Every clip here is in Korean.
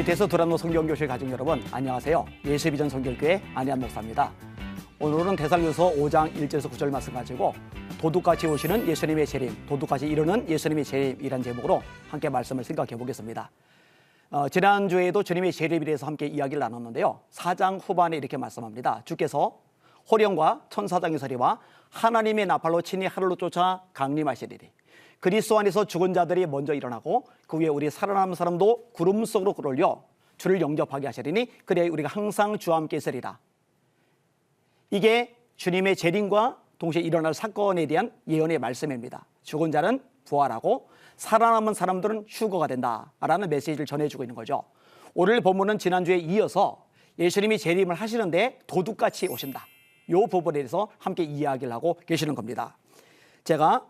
GTS 두란노 성경교실 가족 여러분 안녕하세요. 예수비전 성결교회 안혜한 목사입니다. 오늘은 대살로서 5장 1절에서 9절 말씀 가지고 도둑같이 오시는 예수님의 재림, 도둑같이 이르는 예수님의 재림이란 제목으로 함께 말씀을 생각해 보겠습니다. 어, 지난주에도 주님의 재림에 대해서 함께 이야기를 나눴는데요. 4장 후반에 이렇게 말씀합니다. 주께서 호령과 천사장의 소리와 하나님의 나팔로 친히 하늘로 쫓아 강림하시리니 그리스도 안에서 죽은 자들이 먼저 일어나고 그 위에 우리 살아남은 사람도 구름 속으로 끌어올려 주를 영접하게 하시리니 그래 우리가 항상 주와 함께 있으리라. 이게 주님의 재림과 동시에 일어날 사건에 대한 예언의 말씀입니다. 죽은 자는 부활하고 살아남은 사람들은 휴거가 된다라는 메시지를 전해주고 있는 거죠. 오늘 본문은 지난주에 이어서 예수님이 재림을 하시는데 도둑같이 오신다. 요 부분에 대해서 함께 이야기를 하고 계시는 겁니다. 제가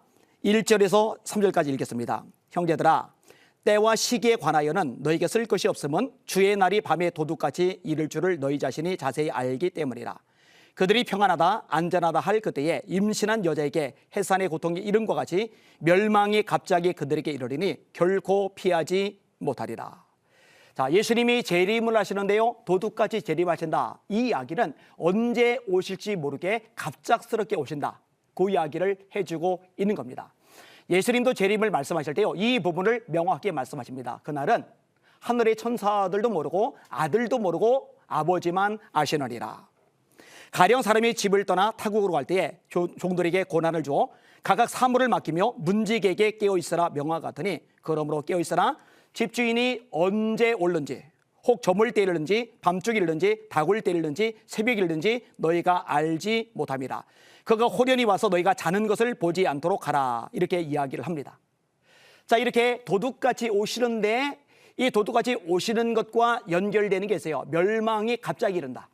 1절에서 3절까지 읽겠습니다. 형제들아 때와 시기에 관하여는 너에게 쓸 것이 없음은 주의 날이 밤에 도둑같이 이를 줄을 너희 자신이 자세히 알기 때문이라. 그들이 평안하다 안전하다 할 그때에 임신한 여자에게 해산의 고통이 이른과 같이 멸망이 갑자기 그들에게 이르리니 결코 피하지 못하리라. 자, 예수님이 재림을 하시는데요. 도둑같이 재림하신다. 이 이야기는 언제 오실지 모르게 갑작스럽게 오신다. 그 이야기를 해주고 있는 겁니다. 예수님도 재림을 말씀하실 때요. 이 부분을 명확하게 말씀하십니다. 그날은 하늘의 천사들도 모르고 아들도 모르고 아버지만 아시느니라. 가령 사람이 집을 떠나 타국으로 갈 때에 종들에게 고난을 주어 각각 사물을 맡기며 문지기에게 깨어 있으라 명하같으니 그러므로 깨어 있으라 집주인이 언제 올는지 혹 저물 때리는지 밤중이 일는지 닭을 때리는지 새벽이 일는지 너희가 알지 못함이라 그가 호련히 와서 너희가 자는 것을 보지 않도록 하라. 이렇게 이야기를 합니다. 자 이렇게 도둑같이 오시는데 이 도둑같이 오시는 것과 연결되는 게 있어요. 멸망이 갑자기 이른다.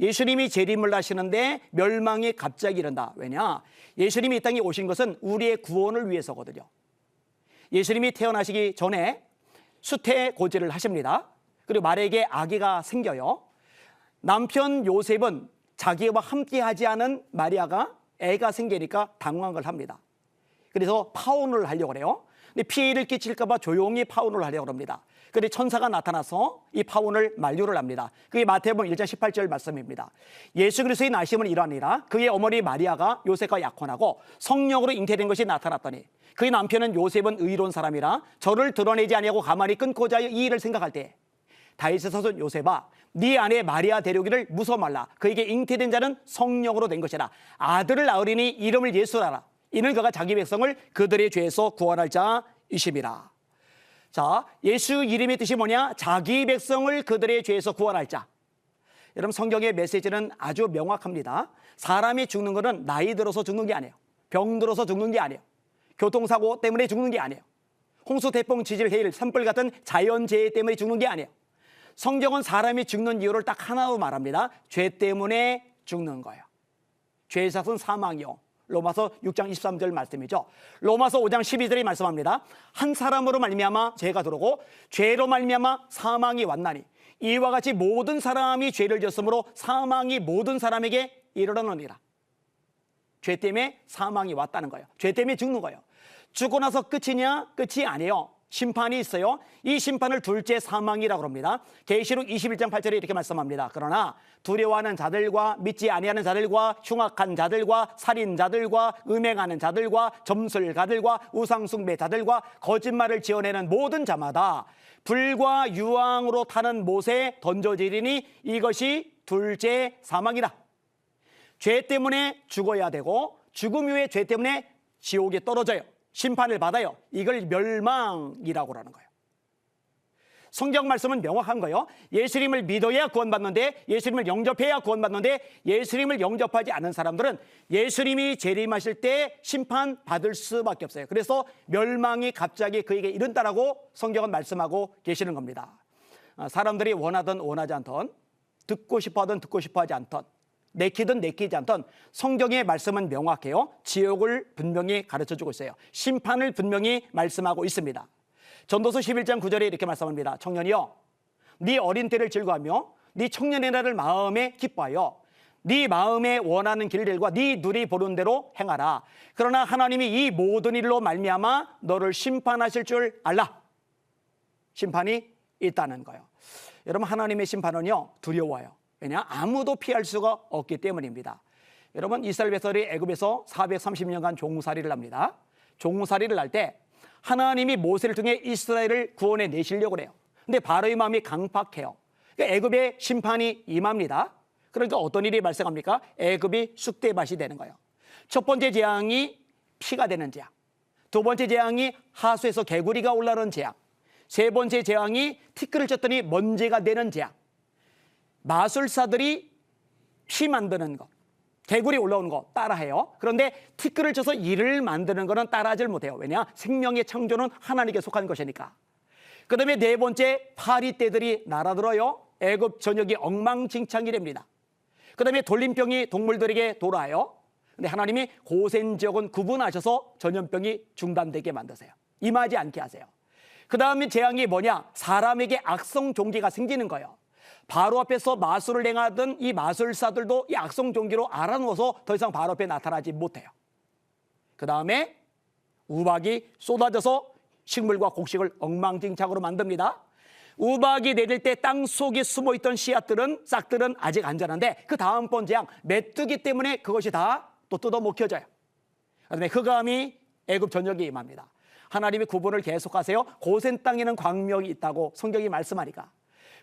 예수님이 재림을 하시는데 멸망이 갑자기 이른다. 왜냐? 예수님이 이 땅에 오신 것은 우리의 구원을 위해서거든요. 예수님이 태어나시기 전에 수태 고지를 하십니다. 그리고 말에게 아기가 생겨요. 남편 요셉은 자기와 함께 하지 않은 마리아가 애가 생기니까 당황을 합니다. 그래서 파혼을 하려고 그래요. 근데 피해를 끼칠까 봐 조용히 파혼을 하려고 합니다. 그런데 천사가 나타나서 이 파혼을 만류를 합니다. 그게 마태복음 1장 18절 말씀입니다. 예수 그리스도의 나심은 이러하니라 그의 어머니 마리아가 요셉과 약혼하고 성령으로 잉태된 것이 나타났더니 그의 남편은 요셉은 의로운 사람이라 저를 드러내지 아니하고 가만히 끊고자 이 일을 생각할 때 다윗의 서손 요셉아 네 아내 마리아 데려기를 무서 말라. 그에게 잉태된 자는 성령으로 된 것이라. 아들을 낳으리니 이름을 예수라라. 이는 그가 자기 백성을 그들의 죄에서 구원할 자이심이라. 자 예수 이름의 뜻이 뭐냐? 자기 백성을 그들의 죄에서 구원할 자. 여러분 성경의 메시지는 아주 명확합니다. 사람이 죽는 것은 나이 들어서 죽는 게 아니에요. 병 들어서 죽는 게 아니에요. 교통사고 때문에 죽는 게 아니에요. 홍수, 태풍, 지질, 해일, 산불 같은 자연재해 때문에 죽는 게 아니에요. 성경은 사람이 죽는 이유를 딱 하나로 말합니다. 죄 때문에 죽는 거예요. 죄의 삭은 사망이요. 로마서 6장 23절 말씀이죠. 로마서 5장 12절이 말씀합니다. 한 사람으로 말미암아 죄가 들어오고 죄로 말미암아 사망이 왔나니 이와 같이 모든 사람이 죄를 졌으므로 사망이 모든 사람에게 이르러느니라. 죄 때문에 사망이 왔다는 거예요. 죄 때문에 죽는 거예요. 죽고 나서 끝이냐? 끝이 아니에요. 심판이 있어요. 이 심판을 둘째 사망이라고 합니다. 계시록 21장 8절에 이렇게 말씀합니다. 그러나 두려워하는 자들과 믿지 아니하는 자들과 흉악한 자들과 살인자들과 음행하는 자들과 점술가들과 우상숭배자들과 거짓말을 지어내는 모든 자마다 불과 유황으로 타는 못에 던져지리니 이것이 둘째 사망이다. 죄 때문에 죽어야 되고 죽음 후에 죄 때문에 지옥에 떨어져요. 심판을 받아요. 이걸 멸망이라고 하는 거예요. 성경 말씀은 명확한 거예요. 예수님을 믿어야 구원받는데 예수님을 영접해야 구원받는데 예수님을 영접하지 않는 사람들은 예수님이 재림하실 때 심판 받을 수밖에 없어요. 그래서 멸망이 갑자기 그에게 이른다라고 성경은 말씀하고 계시는 겁니다. 아, 사람들이 원하든 원하지 않던 듣고 싶어하든 듣고 싶어하지 않던 내키든 내키지 않던 성경의 말씀은 명확해요. 지옥을 분명히 가르쳐 주고 있어요. 심판을 분명히 말씀하고 있습니다. 전도서 11장 9절에 이렇게 말씀합니다. 청년이여, 네 어린 때를 즐거하며 네 청년의 날을 마음에 기뻐하여 네 마음에 원하는 길들과 네 눈이 보는 대로 행하라. 그러나 하나님이 이 모든 일로 말미암아 너를 심판하실 줄 알라. 심판이 있다는 거예요. 여러분 하나님의 심판은요 두려워요. 왜냐 아무도 피할 수가 없기 때문입니다. 여러분 이스라엘 백성이 애굽에서 430년간 종살이를 합니다. 종살이를 할 때 하나님이 모세를 통해 이스라엘을 구원해 내시려고 해요. 근데 바로의 마음이 강팍해요. 그러니까 애굽의 심판이 임합니다. 그러니까 어떤 일이 발생합니까? 애굽이 쑥대밭이 되는 거예요. 첫 번째 재앙이 피가 되는 재앙. 두 번째 재앙이 하수에서 개구리가 올라오는 재앙. 세 번째 재앙이 티끌을 쳤더니 먼지가 되는 재앙. 마술사들이 피 만드는 것. 개구리 올라오는 거 따라해요. 그런데 티끌을 쳐서 이를 만드는 거는 따라하질 못해요. 왜냐? 생명의 창조는 하나님께 속한 것이니까. 그 다음에 네 번째 파리 떼들이 날아들어요. 애굽 전역이 엉망진창이 됩니다. 그 다음에 돌림병이 동물들에게 돌아요. 근데 하나님이 고센 지역은 구분하셔서 전염병이 중단되게 만드세요. 임하지 않게 하세요. 그 다음에 재앙이 뭐냐? 사람에게 악성 종기가 생기는 거예요. 바로 앞에서 마술을 행하던 이 마술사들도 이 악성 종기로 알아누워서 더 이상 바로 앞에 나타나지 못해요. 그 다음에 우박이 쏟아져서 식물과 곡식을 엉망진창으로 만듭니다. 우박이 내릴 때 땅 속에 숨어 있던 씨앗들은 싹들은 아직 안전한데 그 다음번 재앙 메뚜기 때문에 그것이 다 또 뜯어 먹혀져요. 그다음에 흑암이 애굽 전역에 임합니다. 하나님의 구분을 계속하세요. 고센 땅에는 광명이 있다고 성경이 말씀하니까.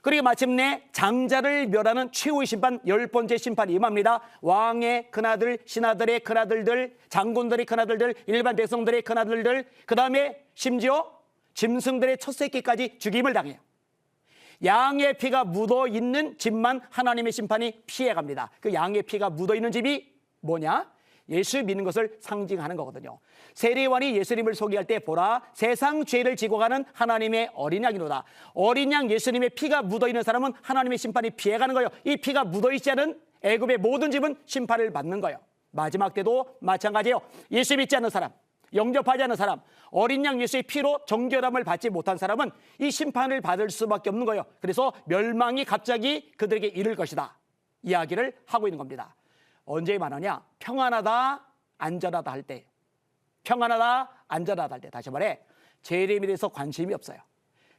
그리고 마침내 장자를 멸하는 최후의 심판 열 번째 심판이 임합니다. 왕의 큰아들, 신하들의 큰아들들, 장군들의 큰아들들, 일반 백성들의 큰아들들, 그 다음에 심지어 짐승들의 첫 새끼까지 죽임을 당해요. 양의 피가 묻어 있는 집만 하나님의 심판이 피해갑니다. 그 양의 피가 묻어 있는 집이 뭐냐? 예수 믿는 것을 상징하는 거거든요. 세례관이 예수님을 소개할 때 보라 세상 죄를 지고 가는 하나님의 어린 양이로다. 어린 양 예수님의 피가 묻어 있는 사람은 하나님의 심판이 피해가는 거예요. 이 피가 묻어 있지 않은 애굽의 모든 집은 심판을 받는 거예요. 마지막 때도 마찬가지예요. 예수 믿지 않는 사람, 영접하지 않는 사람, 어린 양 예수의 피로 정결함을 받지 못한 사람은 이 심판을 받을 수밖에 없는 거예요. 그래서 멸망이 갑자기 그들에게 이를 것이다. 이야기를 하고 있는 겁니다. 언제 말하냐? 평안하다, 안전하다 할 때. 평안하다, 안전하다 할 때. 다시 말해, 재림에 대해서 관심이 없어요.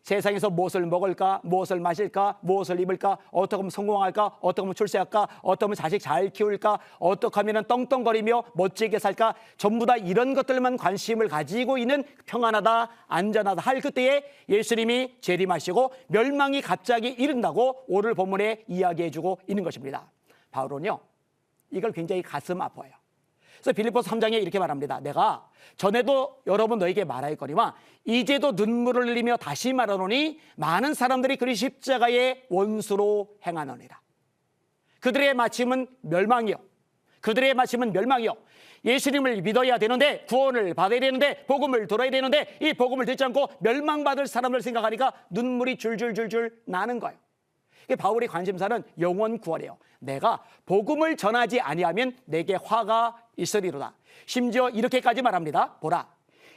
세상에서 무엇을 먹을까, 무엇을 마실까, 무엇을 입을까, 어떻게 하면 성공할까, 어떻게 하면 출세할까, 어떻게 하면 자식 잘 키울까, 어떻게 하면 떵떵거리며 멋지게 살까, 전부 다 이런 것들만 관심을 가지고 있는 평안하다, 안전하다 할 그때에 예수님이 재림하시고 멸망이 갑자기 이른다고 오늘 본문에 이야기해주고 있는 것입니다. 바울은요, 이걸 굉장히 가슴 아파요. 그래서 빌립보서 3장에 이렇게 말합니다. 내가 전에도 여러분 너에게 말하였거니와 이제도 눈물을 흘리며 다시 말하노니 많은 사람들이 그리 십자가의 원수로 행하노니라. 그들의 마침은 멸망이요. 그들의 마침은 멸망이요. 예수님을 믿어야 되는데 구원을 받아야 되는데 복음을 들어야 되는데 이 복음을 듣지 않고 멸망받을 사람을 생각하니까 눈물이 줄줄줄줄 나는 거예요. 바울의 관심사는 영원 구원이에요. 내가 복음을 전하지 아니하면 내게 화가 있으리로다. 심지어 이렇게까지 말합니다. 보라.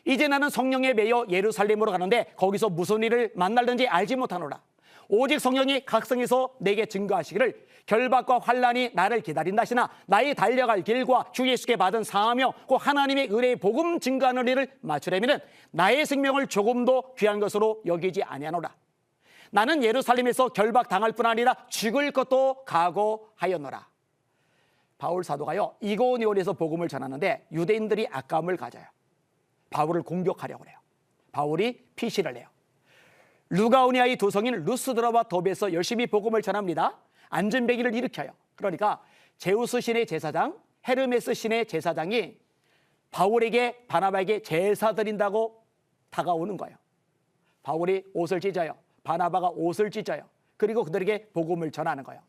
이제 나는 성령에 매여 예루살렘으로 가는데 거기서 무슨 일을 만날는지 알지 못하노라. 오직 성령이 각성해서 내게 증거하시기를 결박과 환란이 나를 기다린다시나 나의 달려갈 길과 주 예수께 받은 사하며 그 하나님의 은혜의 복음 증거하는 일을 맞추려면 나의 생명을 조금도 귀한 것으로 여기지 아니하노라. 나는 예루살렘에서 결박 당할 뿐 아니라 죽을 것도 각오하였노라. 바울 사도가요 이고니온에서 복음을 전하는데 유대인들이 아까움을 가져요. 바울을 공격하려고 해요. 바울이 피시를 해요. 루가오니아의 두 성인 루스드라와 도베에서 열심히 복음을 전합니다. 안전배기를 일으켜요. 그러니까 제우스 신의 제사장, 헤르메스 신의 제사장이 바울에게 바나바에게 제사 드린다고 다가오는 거예요. 바울이 옷을 찢어요. 바나바가 옷을 찢어요. 그리고 그들에게 복음을 전하는 거예요.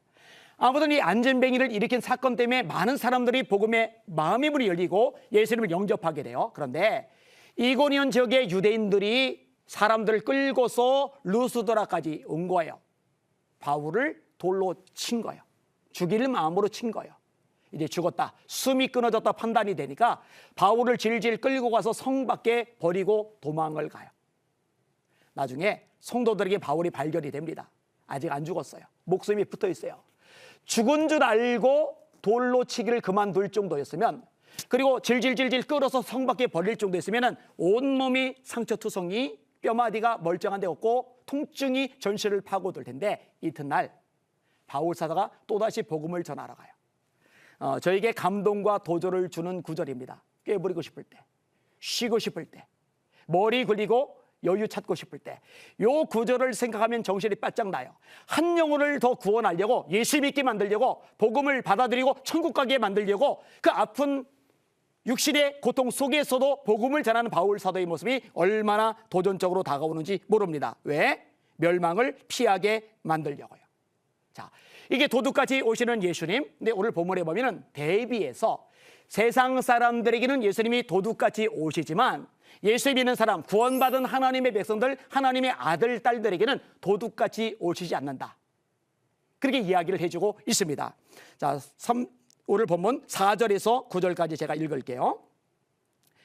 아무튼 이 안전뱅이를 일으킨 사건 때문에 많은 사람들이 복음의 마음의 문이 열리고 예수님을 영접하게 돼요. 그런데 이고니온 지역의 유대인들이 사람들을 끌고서 루스드라까지 온 거예요. 바울을 돌로 친 거예요. 죽일 마음으로 친 거예요. 이제 죽었다. 숨이 끊어졌다 판단이 되니까 바울을 질질 끌고 가서 성 밖에 버리고 도망을 가요. 나중에 성도들에게 바울이 발견이 됩니다. 아직 안 죽었어요. 목숨이 붙어 있어요. 죽은 줄 알고 돌로 치기를 그만둘 정도였으면 그리고 질질질질 끌어서 성 밖에 버릴 정도였으면 온몸이 상처투성이 뼈마디가 멀쩡한 데 없고 통증이 전시를 파고들 텐데 이튿날 바울 사도가 또다시 복음을 전하러 가요. 어, 저에게 감동과 도전을 주는 구절입니다. 깨부리고 싶을 때, 쉬고 싶을 때, 머리 굴리고 여유 찾고 싶을 때, 요 구절을 생각하면 정신이 바짝 나요. 한 영혼을 더 구원하려고 예수 믿게 만들려고 복음을 받아들이고 천국 가게 만들려고 그 아픈 육신의 고통 속에서도 복음을 전하는 바울 사도의 모습이 얼마나 도전적으로 다가오는지 모릅니다. 왜? 멸망을 피하게 만들려고요. 자, 이게 도둑같이 오시는 예수님. 근데 오늘 본문에 보면은 대비해서 세상 사람들에게는 예수님이 도둑같이 오시지만 예수 믿는 사람, 구원받은 하나님의 백성들, 하나님의 아들, 딸들에게는 도둑같이 오시지 않는다. 그렇게 이야기를 해주고 있습니다. 자, 3, 오늘 본문 4절에서 9절까지 제가 읽을게요.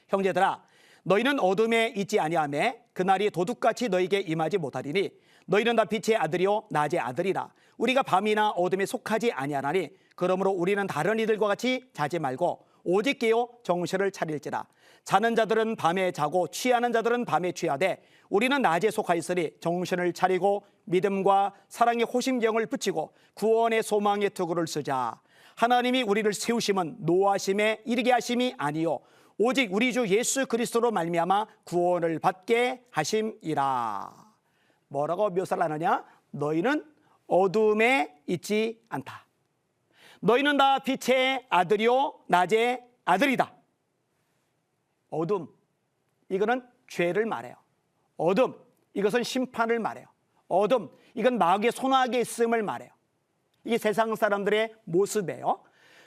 형제들아, 너희는 어둠에 있지 아니하매 그날이 도둑같이 너에게 임하지 못하리니 너희는 다 빛의 아들이요 낮의 아들이라 우리가 밤이나 어둠에 속하지 아니하나니 그러므로 우리는 다른 이들과 같이 자지 말고 오직 깨어 정신을 차릴지라 자는 자들은 밤에 자고 취하는 자들은 밤에 취하되 우리는 낮에 속하였으니 정신을 차리고 믿음과 사랑의 호심경을 붙이고 구원의 소망의 투구를 쓰자 하나님이 우리를 세우심은 노하심에 이르게 하심이 아니요 오직 우리 주 예수 그리스도로 말미암아 구원을 받게 하심이라. 뭐라고 묘사를 하느냐? 너희는 어둠에 있지 않다. 너희는 다 빛의 아들이요 낮의 아들이다. 어둠 이거는 죄를 말해요. 어둠 이것은 심판을 말해요. 어둠 이건 마귀의 손아귀에 있음을 말해요. 이게 세상 사람들의 모습이에요.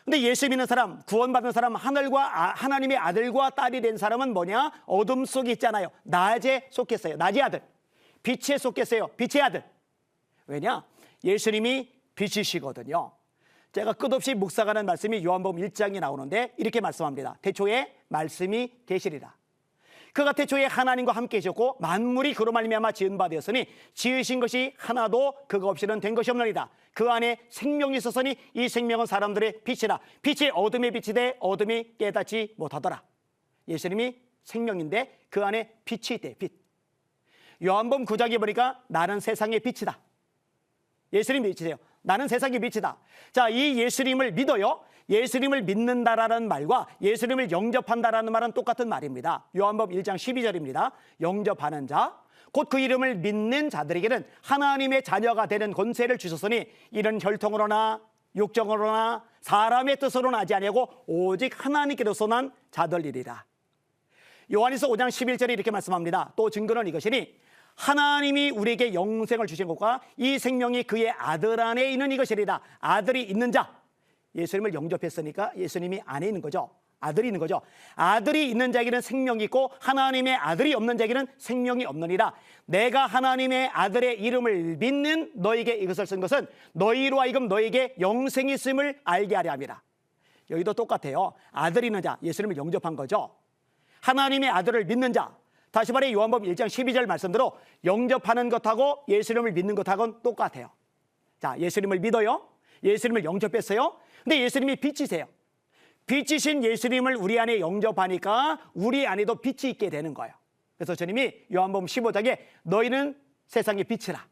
근데 예수 믿는 사람, 구원받은 사람, 하늘과 아, 하나님의 아들과 딸이 된 사람은 뭐냐? 어둠 속에 있잖아요. 낮에 속했어요. 낮의 아들. 빛에 속했어요. 빛의 아들. 왜냐? 예수님이 빛이시거든요. 제가 끝없이 묵상하는 말씀이 요한복음 1장에 나오는데 이렇게 말씀합니다. 태초에 말씀이 계시리라. 그가 태초에 하나님과 함께 계셨고 만물이 그로 말미암아 지은 바 되었으니 지으신 것이 하나도 그가 없이는 된 것이 없느니라. 그 안에 생명이 있었으니 이 생명은 사람들의 빛이라. 빛이 어둠의 빛이 돼 어둠이 깨닫지 못하더라. 예수님이 생명인데 그 안에 빛이 있대. 빛. 요한복음 9장에 보니까 나는 세상의 빛이다. 예수님 믿으세요. 나는 세상의 빛이다. 자, 이 예수님을 믿어요. 예수님을 믿는다라는 말과 예수님을 영접한다라는 말은 똑같은 말입니다. 요한복음 1장 12절입니다. 영접하는 자, 곧 그 이름을 믿는 자들에게는 하나님의 자녀가 되는 권세를 주셨으니 이런 혈통으로나 육정으로나 사람의 뜻으로는 하지 아니하고 오직 하나님께로서 난 자들이리라. 요한에서 5장 11절에 이렇게 말씀합니다. 또 증거는 이것이니 하나님이 우리에게 영생을 주신 것과 이 생명이 그의 아들 안에 있는 이것이리라. 아들이 있는 자. 예수님을 영접했으니까 예수님이 안에 있는 거죠. 아들이 있는 거죠. 아들이 있는 자에게는 생명이 있고 하나님의 아들이 없는 자에게는 생명이 없느니라. 내가 하나님의 아들의 이름을 믿는 너에게 이것을 쓴 것은 너희로 하여금 너에게 영생이 있음을 알게 하려 함이라. 여기도 똑같아요. 아들이 있는 자, 예수님을 영접한 거죠. 하나님의 아들을 믿는 자. 다시 말해 요한복음 1장 12절 말씀대로 영접하는 것하고 예수님을 믿는 것하고는 똑같아요. 자, 예수님을 믿어요. 예수님을 영접했어요. 근데 예수님이 빛이세요. 빛이신 예수님을 우리 안에 영접하니까 우리 안에도 빛이 있게 되는 거예요. 그래서 주님이 요한복음 15장에 너희는 세상의 빛이라.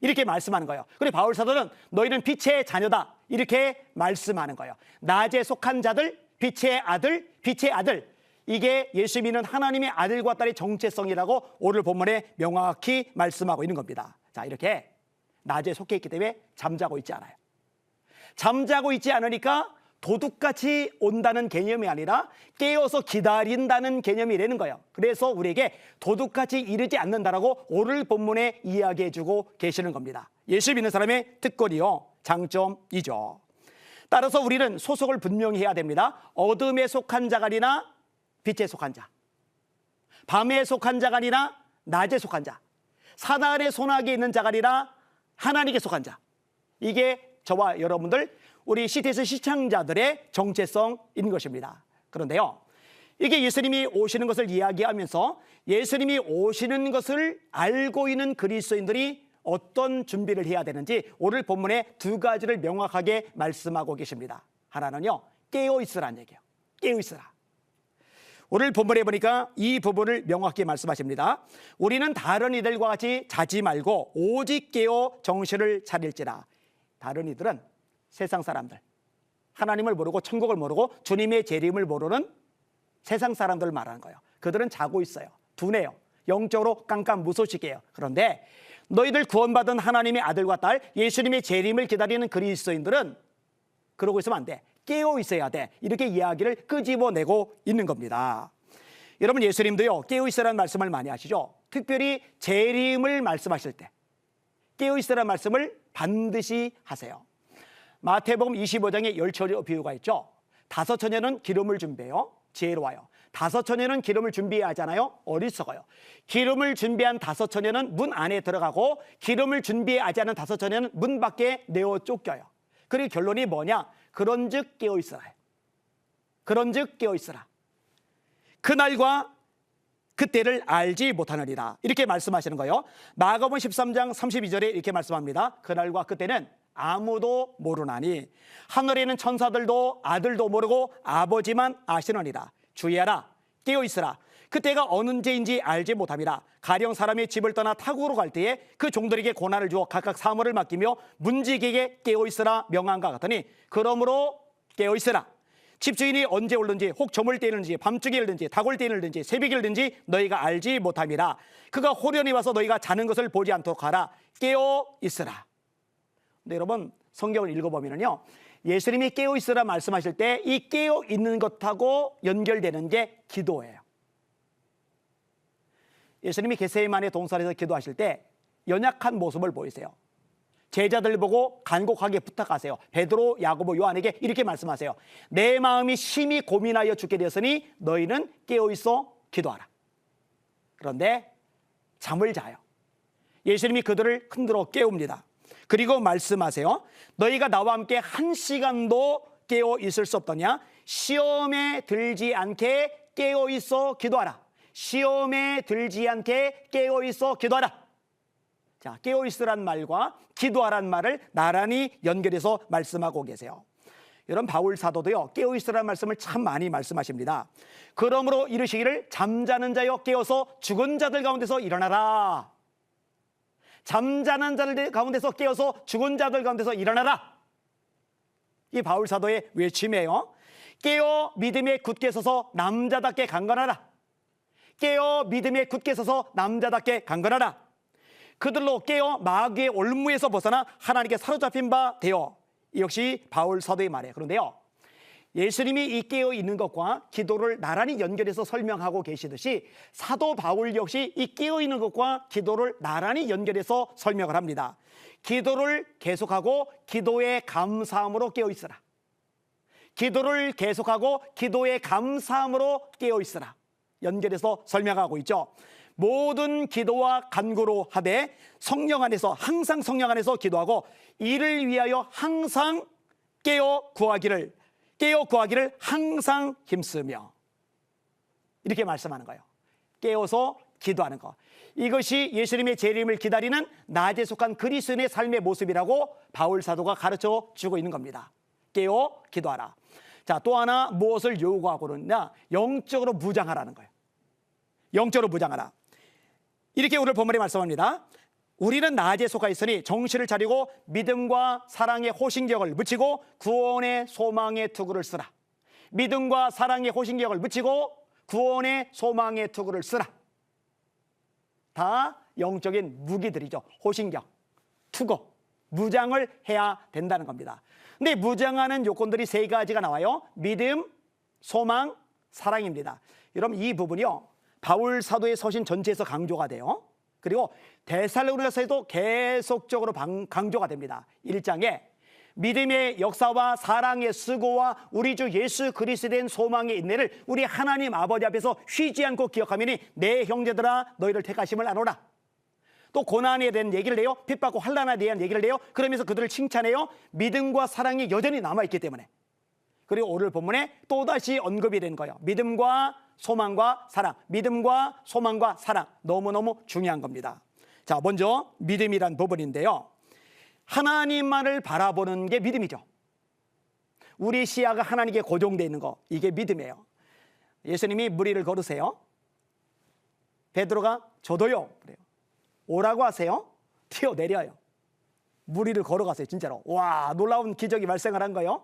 이렇게 말씀하는 거예요. 그리고 바울 사도는 너희는 빛의 자녀다. 이렇게 말씀하는 거예요. 낮에 속한 자들, 빛의 아들, 빛의 아들. 이게 예수 믿는 하나님의 아들과 딸의 정체성이라고 오늘 본문에 명확히 말씀하고 있는 겁니다. 자, 이렇게 낮에 속해 있기 때문에 잠자고 있지 않아요. 잠자고 있지 않으니까 도둑같이 온다는 개념이 아니라 깨어서 기다린다는 개념이라는 거예요. 그래서 우리에게 도둑같이 이르지 않는다라고 오늘 본문에 이야기해 주고 계시는 겁니다. 예수 믿는 사람의 특권이요. 장점이죠. 따라서 우리는 소속을 분명히 해야 됩니다. 어둠에 속한 아니라 빛에 속한 자. 밤에 속한 자가 아니라 낮에 속한 자. 사단의 손아귀에 있는 자가 아니라 하나님께 속한 자. 이게 저와 여러분들 우리 CTS 시청자들의 정체성인 것입니다. 그런데요. 이게 예수님이 오시는 것을 이야기하면서 예수님이 오시는 것을 알고 있는 그리스도인들이 어떤 준비를 해야 되는지 오늘 본문에 두 가지를 명확하게 말씀하고 계십니다. 하나는요. 깨어 있으라는 얘기예요. 깨어 있으라. 오늘 본문에 보니까 이 부분을 명확히 말씀하십니다. 우리는 다른 이들과 같이 자지 말고 오직 깨어 정신을 차릴지라. 다른 이들은 세상 사람들. 하나님을 모르고 천국을 모르고 주님의 재림을 모르는 세상 사람들 말하는 거예요. 그들은 자고 있어요. 둔해요. 영적으로 깜깜 무소식해요. 그런데 너희들 구원받은 하나님의 아들과 딸 예수님의 재림을 기다리는 그리스도인들은 그러고 있으면 안 돼. 깨어 있어야 돼. 이렇게 이야기를 끄집어내고 있는 겁니다. 여러분 예수님도요. 깨어 있으라는 말씀을 많이 하시죠. 특별히 재림을 말씀하실 때 깨어 있으라는 말씀을 반드시 하세요. 마태복음 25장에 열 처녀 비유가 있죠. 다섯 처녀는 기름을 준비해요. 지혜로워요. 다섯 처녀는 기름을 준비해야 하잖아요. 어리석어요. 기름을 준비한 다섯 처녀는 문 안에 들어가고 기름을 준비하지 않은 다섯 처녀는 문 밖에 내어 쫓겨요. 그리고 결론이 뭐냐? 그런즉 깨어 있으라. 그런즉 깨어 있으라. 그날과 그때를 알지 못하느니라. 이렇게 말씀하시는 거예요. 마가복음 13장 32절에 이렇게 말씀합니다. 그날과 그때는 아무도 모르나니 하늘에 는 천사들도 아들도 모르고 아버지만 아시느니라. 주의하라. 깨어 있으라. 그때가 어느 제인지 알지 못함이라. 가령 사람이 집을 떠나 타국으로 갈 때에 그 종들에게 고난을 주어 각각 사물을 맡기며 문지기에게 깨어 있으라 명한가 같더니 그러므로 깨어 있으라. 집주인이 언제 올든지 혹 저물 때일든지 밤중에 일든지 다골 때일든지 새벽에 일든지 너희가 알지 못함이라 그가 호련히 와서 너희가 자는 것을 보지 않도록 하라 깨어 있으라 근데 여러분 성경을 읽어보면요 예수님이 깨어 있으라 말씀하실 때 이 깨어 있는 것하고 연결되는 게 기도예요 예수님이 게세만의 동산에서 기도하실 때 연약한 모습을 보이세요 제자들 보고 간곡하게 부탁하세요. 베드로, 야고보, 요한에게 이렇게 말씀하세요. 내 마음이 심히 고민하여 죽게 되었으니 너희는 깨어 있어 기도하라. 그런데 잠을 자요. 예수님이 그들을 흔들어 깨웁니다. 그리고 말씀하세요. 너희가 나와 함께 한 시간도 깨어 있을 수 없더냐? 시험에 들지 않게 깨어 있어 기도하라. 시험에 들지 않게 깨어 있어 기도하라. 자, 깨어 있으란 말과 기도하란 말을 나란히 연결해서 말씀하고 계세요. 여러분 바울 사도도요. 깨어 있으라는 말씀을 참 많이 말씀하십니다. 그러므로 이르시기를 잠자는 자여 깨어서 죽은 자들 가운데서 일어나라. 잠자는 자들 가운데서 깨어서 죽은 자들 가운데서 일어나라. 이 바울 사도의 외침이에요. 깨어 믿음에 굳게 서서 남자답게 강건하라. 깨어 믿음에 굳게 서서 남자답게 강건하라. 그들로 깨어 마귀의 올무에서 벗어나 하나님께 사로잡힌 바 되어 이 역시 바울 사도의 말이에요. 그런데요. 예수님이 이 깨어 있는 것과 기도를 나란히 연결해서 설명하고 계시듯이 사도 바울 역시 이 깨어 있는 것과 기도를 나란히 연결해서 설명을 합니다. 기도를 계속하고 기도의 감사함으로 깨어 있으라. 기도를 계속하고 기도의 감사함으로 깨어 있으라. 연결해서 설명하고 있죠. 모든 기도와 간구로 하되 성령 안에서 항상 성령 안에서 기도하고 이를 위하여 항상 깨어 구하기를 깨어 구하기를 항상 힘쓰며 이렇게 말씀하는 거예요. 깨어서 기도하는 거. 이것이 예수님의 재림을 기다리는 낮에 속한 그리스도인의 삶의 모습이라고 바울 사도가 가르쳐 주고 있는 겁니다. 깨어 기도하라. 자, 또 하나 무엇을 요구하고 그러냐? 영적으로 무장하라는 거예요. 영적으로 무장하라. 이렇게 오늘 본문에 말씀합니다. 우리는 낮에 속하 있으니 정신을 차리고 믿음과 사랑의 호신경을 묻히고 구원의 소망의 투구를 쓰라. 믿음과 사랑의 호신경을 묻히고 구원의 소망의 투구를 쓰라. 다 영적인 무기들이죠. 호신경, 투구, 무장을 해야 된다는 겁니다. 근데 무장하는 요건들이 세 가지가 나와요. 믿음, 소망, 사랑입니다. 여러분 이 부분이요. 바울 사도의 서신 전체에서 강조가 돼요. 그리고 데살로니가서에도 계속적으로 강조가 됩니다. 1장에 믿음의 역사와 사랑의 수고와 우리 주 예수 그리스도에 대한 소망의 인내를 우리 하나님 아버지 앞에서 쉬지 않고 기억하면이 내 형제들아 너희를 택하심을 아노라. 또 고난에 대한 얘기를 해요. 핍받고 환란에 대한 얘기를 해요. 그러면서 그들을 칭찬해요. 믿음과 사랑이 여전히 남아 있기 때문에. 그리고 오늘 본문에 또다시 언급이 된 거예요. 믿음과 소망과 사랑, 믿음과 소망과 사랑 너무너무 중요한 겁니다. 자, 먼저 믿음이란 부분인데요. 하나님만을 바라보는 게 믿음이죠. 우리 시야가 하나님께 고정되어 있는 거 이게 믿음이에요. 예수님이 무리를 걸으세요. 베드로가 저도요. 그래요. 오라고 하세요. 튀어내려요. 무리를 걸어가세요. 진짜로. 와 놀라운 기적이 발생을 한 거예요.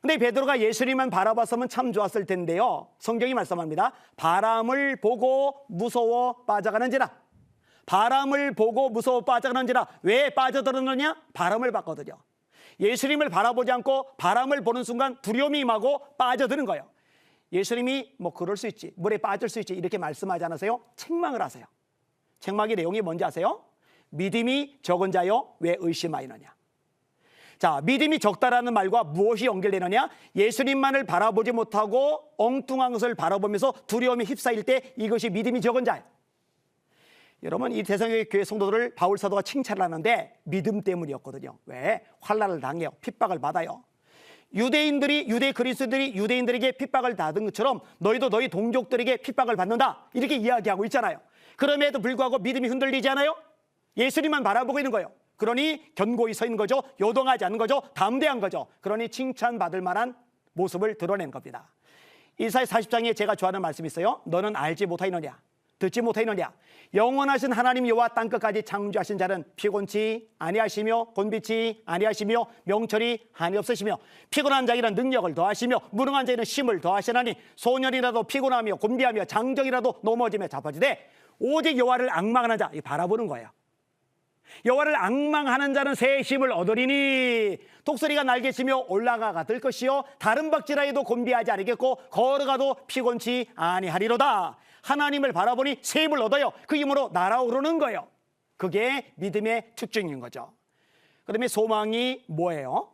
근데 베드로가 예수님만 바라봤으면 참 좋았을 텐데요. 성경이 말씀합니다. 바람을 보고 무서워 빠져가는지라. 바람을 보고 무서워 빠져가는지라. 왜 빠져들었느냐? 바람을 봤거든요. 예수님을 바라보지 않고 바람을 보는 순간 두려움이 임하고 빠져드는 거예요. 예수님이 뭐 그럴 수 있지. 물에 빠질 수 있지. 이렇게 말씀하지 않으세요? 책망을 하세요. 책망의 내용이 뭔지 아세요? 믿음이 적은 자여 왜 의심하이느냐. 자, 믿음이 적다라는 말과 무엇이 연결되느냐? 예수님만을 바라보지 못하고 엉뚱한 것을 바라보면서 두려움에 휩싸일 때 이것이 믿음이 적은 자예요. 여러분 이 대성의 교회 성도들을 바울 사도가 칭찬하는데 믿음 때문이었거든요. 왜? 환란을 당해요. 핍박을 받아요. 유대인들이 유대 그리스도들이 유대인들에게 핍박을 받은 것처럼 너희도 너희 동족들에게 핍박을 받는다. 이렇게 이야기하고 있잖아요. 그럼에도 불구하고 믿음이 흔들리지 않아요? 예수님만 바라보고 있는 거예요. 그러니 견고히 서 있는 거죠. 요동하지 않는 거죠. 담대한 거죠. 그러니 칭찬받을 만한 모습을 드러낸 겁니다. 이사야 40장에 제가 좋아하는 말씀이 있어요. 너는 알지 못하느냐 듣지 못하느냐 영원하신 하나님 여호와 땅 끝까지 창조하신 자는 피곤치 아니하시며 곤비치 아니하시며 명철이 한이 없으시며 피곤한 자에게는 능력을 더하시며 무능한 자에는 힘을 더하시나니 소년이라도 피곤하며 곤비하며 장정이라도 넘어지며 자빠지되 오직 여호와를 악망하는 자이 바라보는 거예요. 여호와를 악망하는 자는 새 힘을 얻으리니 독수리가 날개치며 올라가가 될 것이요 다른 박지라에도 곤비하지 않겠고 걸어가도 피곤치 아니하리로다 하나님을 바라보니 새 힘을 얻어요 그 힘으로 날아오르는 거예요 그게 믿음의 특징인 거죠 그다음에 소망이 뭐예요?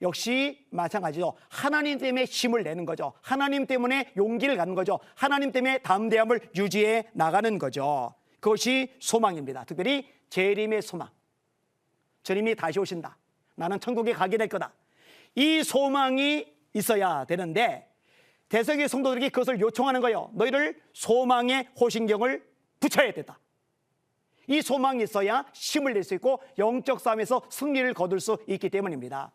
역시 마찬가지죠. 하나님 때문에 힘을 내는 거죠. 하나님 때문에 용기를 갖는 거죠. 하나님 때문에 담대함을 유지해 나가는 거죠. 그것이 소망입니다. 특별히 재림의 소망. 주님이 다시 오신다. 나는 천국에 가게 될 거다. 이 소망이 있어야 되는데 대석의 성도들에게 그것을 요청하는 거예요. 너희를 소망의 호신경을 붙여야 된다. 이 소망이 있어야 힘을 낼 수 있고 영적 싸움에서 승리를 거둘 수 있기 때문입니다.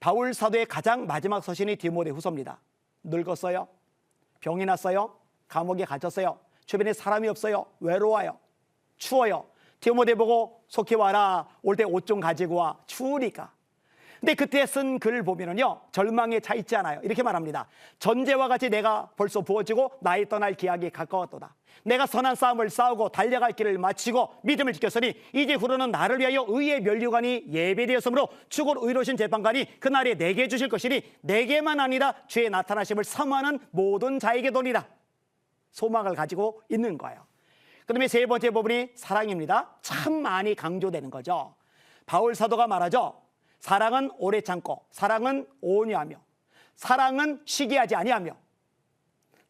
바울 사도의 가장 마지막 서신이 디모데 후서입니다. 늙었어요. 병이 났어요. 감옥에 갇혔어요. 주변에 사람이 없어요. 외로워요. 추워요. 디모데 보고 속히 와라. 올 때 옷 좀 가지고 와. 추우니까. 근데 그때 쓴 글을 보면은요, 절망에 차 있지 않아요. 이렇게 말합니다. 전제와 같이 내가 벌써 부어지고 나의 떠날 기약이 가까웠도다. 내가 선한 싸움을 싸우고 달려갈 길을 마치고 믿음을 지켰으니 이제 후로는 나를 위하여 의의 면류관이 예배되었으므로 죽을 의로신 재판관이 그날에 내게 주실 것이니 내게만 아니라 주의 나타나심을 사모하는 모든 자에게 도리라. 소망을 가지고 있는 거예요. 그 다음에 세 번째 부분이 사랑입니다. 참 많이 강조되는 거죠. 바울 사도가 말하죠. 사랑은 오래 참고 사랑은 온유하며 사랑은 시기하지 아니하며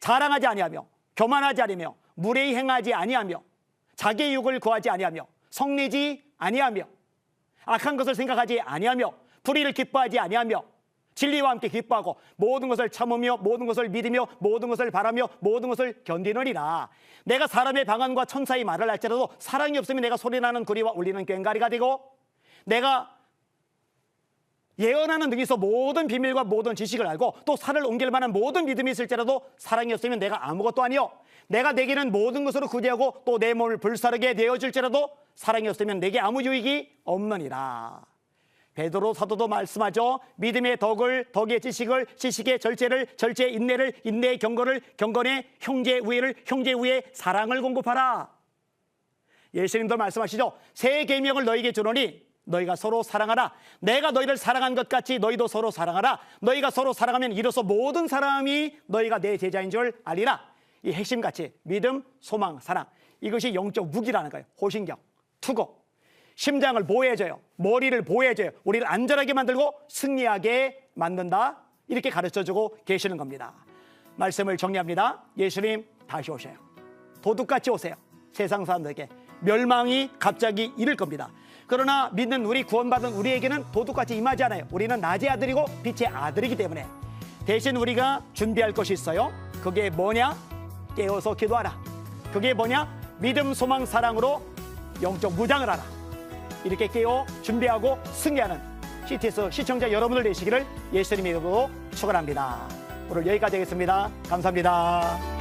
자랑하지 아니하며 교만하지 아니하며 무례히 행하지 아니하며 자기 육을 구하지 아니하며 성내지 아니하며 악한 것을 생각하지 아니하며 불의를 기뻐하지 아니하며 진리와 함께 기뻐하고 모든 것을 참으며 모든 것을 믿으며 모든 것을 바라며 모든 것을 견디느니라. 내가 사람의 방언과 천사의 말을 할지라도 사랑이 없으면 내가 소리나는 구리와 울리는 꽹가리가 되고 내가 예언하는 등에서 모든 비밀과 모든 지식을 알고 또 산을 옮길 만한 모든 믿음이 있을지라도 사랑이 없으면 내가 아무것도 아니요. 내가 내게는 모든 것으로 구제하고 또 내 몸을 불사르게 되어줄지라도 사랑이 없으면 내게 아무 유익이 없느니라. 베드로 사도도 말씀하죠. 믿음의 덕을 덕의 지식을 지식의 절제를 절제의 인내를 인내의 경건을 경건의 형제 우애를 형제 우애 사랑을 공급하라. 예수님도 말씀하시죠. 새 계명을 너에게 주노니 너희가 서로 사랑하라. 내가 너희를 사랑한 것 같이 너희도 서로 사랑하라. 너희가 서로 사랑하면 이로써 모든 사람이 너희가 내 제자인 줄 알리라. 이 핵심 가치 믿음, 소망, 사랑 이것이 영적 무기라는 거예요. 호신경, 투고, 심장을 보호해줘요. 머리를 보호해줘요. 우리를 안전하게 만들고 승리하게 만든다. 이렇게 가르쳐주고 계시는 겁니다. 말씀을 정리합니다. 예수님 다시 오셔요. 도둑같이 오세요. 세상 사람들에게 멸망이 갑자기 이를 겁니다. 그러나 믿는 우리 구원받은 우리에게는 도둑같이 임하지 않아요. 우리는 낮의 아들이고 빛의 아들이기 때문에 대신 우리가 준비할 것이 있어요. 그게 뭐냐? 깨어서 기도하라. 그게 뭐냐? 믿음, 소망, 사랑으로 영적 무장을 하라. 이렇게 깨어 준비하고 승리하는 CTS 시청자 여러분들 되시기를 예수님의 이름으로 축원합니다. 오늘 여기까지 하겠습니다. 감사합니다.